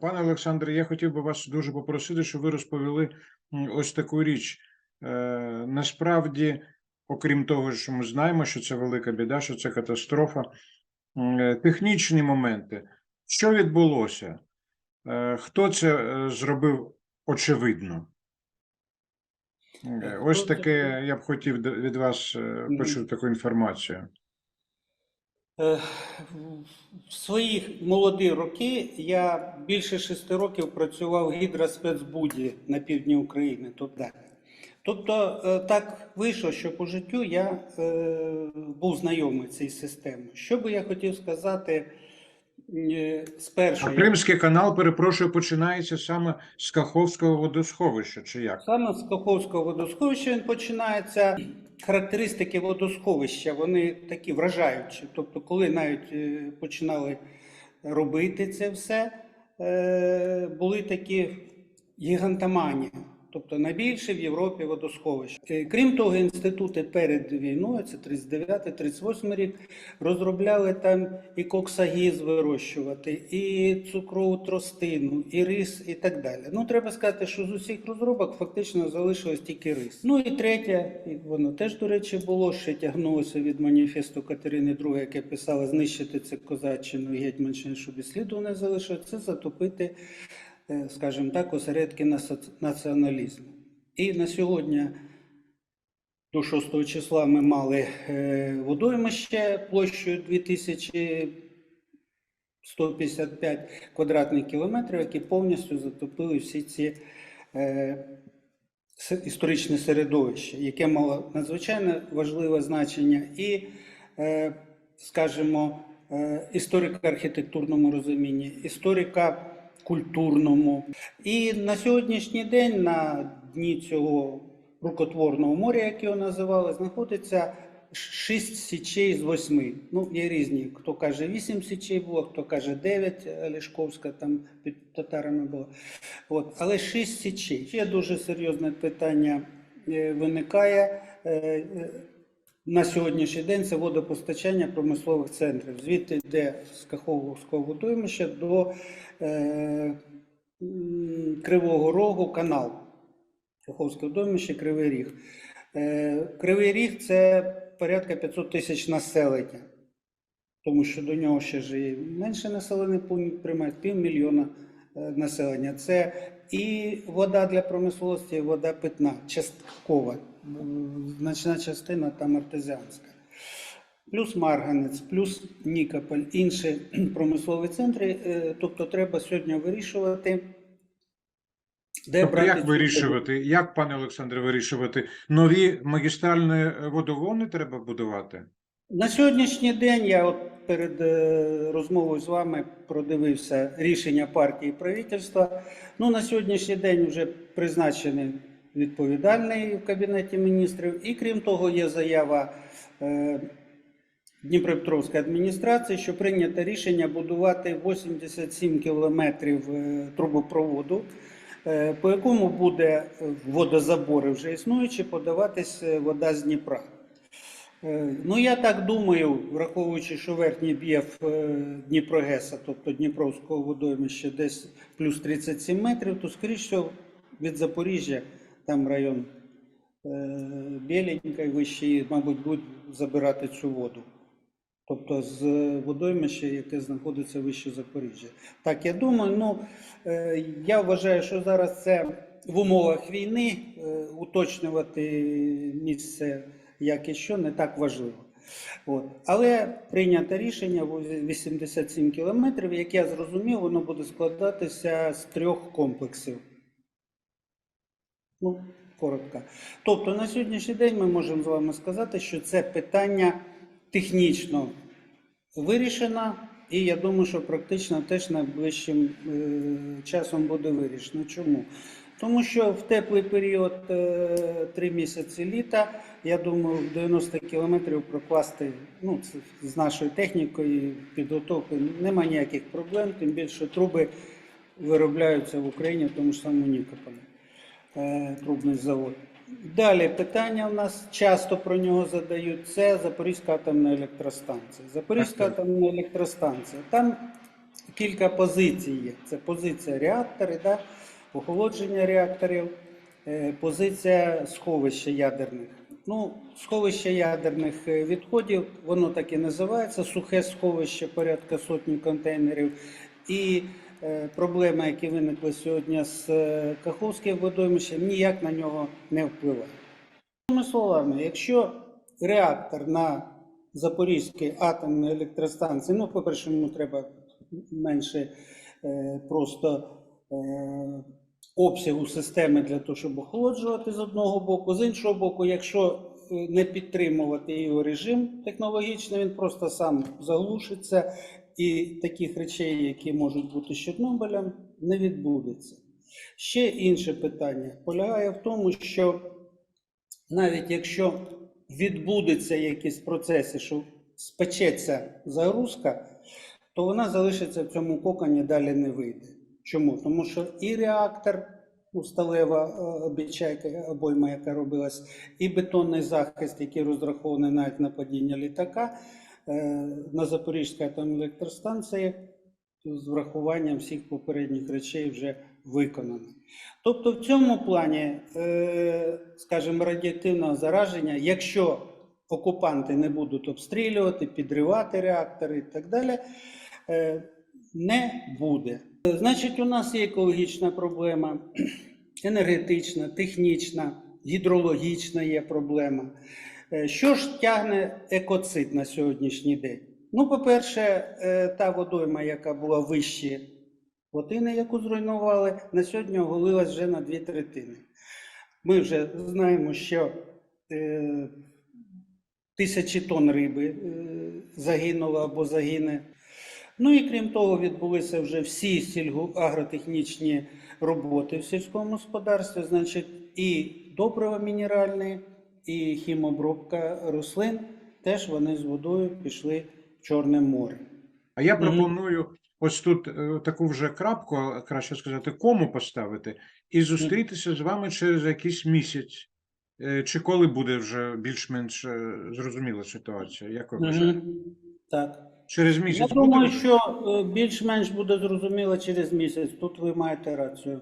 Пане Олександре, я хотів би вас дуже попросити, щоб ви розповіли ось таку річ. Е, Насправді, окрім того, що ми знаємо, що це велика біда, що це катастрофа, е, технічні моменти. Що відбулося? Е, Хто це зробив очевидно? Ось таке я б хотів від вас почути таку інформацію. Е, В свої молоді роки я більше шести років працював в гідроспецбуді на півдні України. Тобто, тобто е, так вийшло, що по життю я е, був знайомий цією системою. Що би я хотів сказати спершу? А Кримський канал, перепрошую, починається саме з Каховського водосховища, чи як? Саме з Каховського водосховища він починається. Характеристики водосховища вони такі вражаючі. Тобто, коли навіть е, починали робити це все, е, були такі гігантомані, тобто найбільше в Європі водосховища. Е, Крім того, інститути перед війною, це 39-38 рік, розробляли там і коксагіз вирощувати, і цукрову тростину, і рис, і так далі. Ну, треба сказати, що з усіх розробок фактично залишилось тільки рис. Ну і третє, і воно теж, до речі, було, ще тягнулося від маніфесту Катерини II, яке писала знищити це козаччину і гетьманщину, щоб і сліду не залишилось, це затопити, скажімо так, осередки націоналізму. І на сьогодні до 6 числа ми мали е, водоймище площею 2155 квадратних кілометрів, які повністю затопили всі ці е, історичне середовище, яке мало надзвичайно важливе значення і, е, скажімо, е, історико-архітектурному розумінні, історико-культурному. І на сьогоднішній день на дні цього рукотворного моря, як його називали, знаходиться шість січей з восьми. Ну, є різні. Хто каже вісім січей було, хто каже дев'ять, е, Лешковська там під татарами була. От. Але шість січей. Ще дуже серйозне питання е, виникає. На сьогоднішній день це водопостачання промислових центрів. Звідти йде з Каховського водоймища до е, Кривого Рогу канал. Каховське водоймище, Кривий Ріг. Е, Кривий Ріг це порядка 500 тисяч населення, тому що до нього ще ж і менше населений пункт приймає півмільйона е, населення. Це і вода для промисловості, вода питна, часткова, значна частина там артезіанська. Плюс Марганець, плюс Нікополь, інші промислові центри. Е, Тобто треба сьогодні вирішувати, де Тобто, брати як вирішувати, як, пане Олександре, вирішувати? Нові магістральні водогони треба будувати? На сьогоднішній день я от перед е, розмовою з вами продивився рішення партії правительства. Ну, на сьогоднішній день вже призначений відповідальний в Кабінеті міністрів. І крім того, є заява е, Дніпропетровської адміністрації, що прийнято рішення будувати 87 кілометрів е, трубопроводу, по якому буде водозабори вже існуючі, подаватись вода з Дніпра. Е, Ну, я так думаю, враховуючи, що верхній б'єв е, Дніпрогеса, тобто Дніпровського водоймища, десь плюс 37 метрів, то, скоріш всього, від Запоріжжя, там район е, Біленька і вище, мабуть, будуть забирати цю воду. Тобто з водоймища, яке знаходиться вище Запоріжжя. Так, я думаю, ну я вважаю, що зараз це в умовах війни уточнювати місце як і що не так важливо. От. Але прийнято рішення в 87 кілометрів, як я зрозумів, воно буде складатися з трьох комплексів. Ну, коротко. Тобто на сьогоднішній день ми можемо з вами сказати, що це питання технічно вирішено, і я думаю, що практично теж найближчим е, часом буде вирішено. Чому? Тому що в теплий період е, три місяці літа, я думаю, в 90 кілометрів прокласти ну, з нашою технікою, підготовкою немає ніяких проблем, тим більше труби виробляються в Україні, в тому ж самому Нікополі, е, трубний завод. Далі питання у нас часто про нього задають. Це Запорізька атомна електростанція. Запорізька атомна електростанція. Там кілька позицій є. Це позиція реактори, да? Охолодження реакторів, е, позиція сховища ядерних. Ну, сховище ядерних е, відходів, воно так і називається сухе сховище, порядка сотні контейнерів. І е, проблеми, які виникли сьогодні з Каховським водоймищем, ніяк на нього не. Іншими словами, якщо реактор на Запорізькій атомній електростанції, ну, по-перше, йому треба менше просто обсягу системи для того, щоб охолоджувати з одного боку. З іншого боку, якщо е, не підтримувати його режим технологічний, він просто сам заглушиться, і таких речей, які можуть бути з Чорнобилем, не відбудеться. Ще інше питання полягає в тому, що навіть якщо відбудеться якісь процеси, що спечеться загрузка, то вона залишиться в цьому коконі, далі не вийде. Чому? Тому що і реактор, ну, сталева е, обічайка, обойма, яка робилась, і бетонний захист, який розрахований навіть на падіння літака е, на Запорізькій атомній електростанції, з врахуванням всіх попередніх речей вже виконано. Тобто в цьому плані, е, скажімо, радіоактивного зараження, якщо окупанти не будуть обстрілювати, підривати реактори і так далі, не буде. Значить, у нас є екологічна проблема, енергетична, технічна, гідрологічна є проблема. Е, Що ж тягне екоцид на сьогоднішній день? Ну, по-перше, е, та водойма, яка була вище плотини, яку зруйнували, на сьогодні оголилась вже на дві третини. Ми вже знаємо, що е, тисячі тонн риби е, загинуло або загине. Ну і крім того, відбулися вже всі сільгоагротехнічні роботи в сільському господарстві, значить, і добрива мінеральні, і хімобробка рослин, теж вони з водою пішли в Чорне море. А я пропоную ось тут е, таку вже крапку, краще сказати, кому поставити, і зустрітися з вами через якийсь місяць. Е, Чи коли буде вже більш-менш е, зрозуміла ситуація? Як ви вважаєте? Так. Через Я місяць думаю, буде? що е, більш-менш буде зрозуміло через місяць. Тут ви маєте рацію.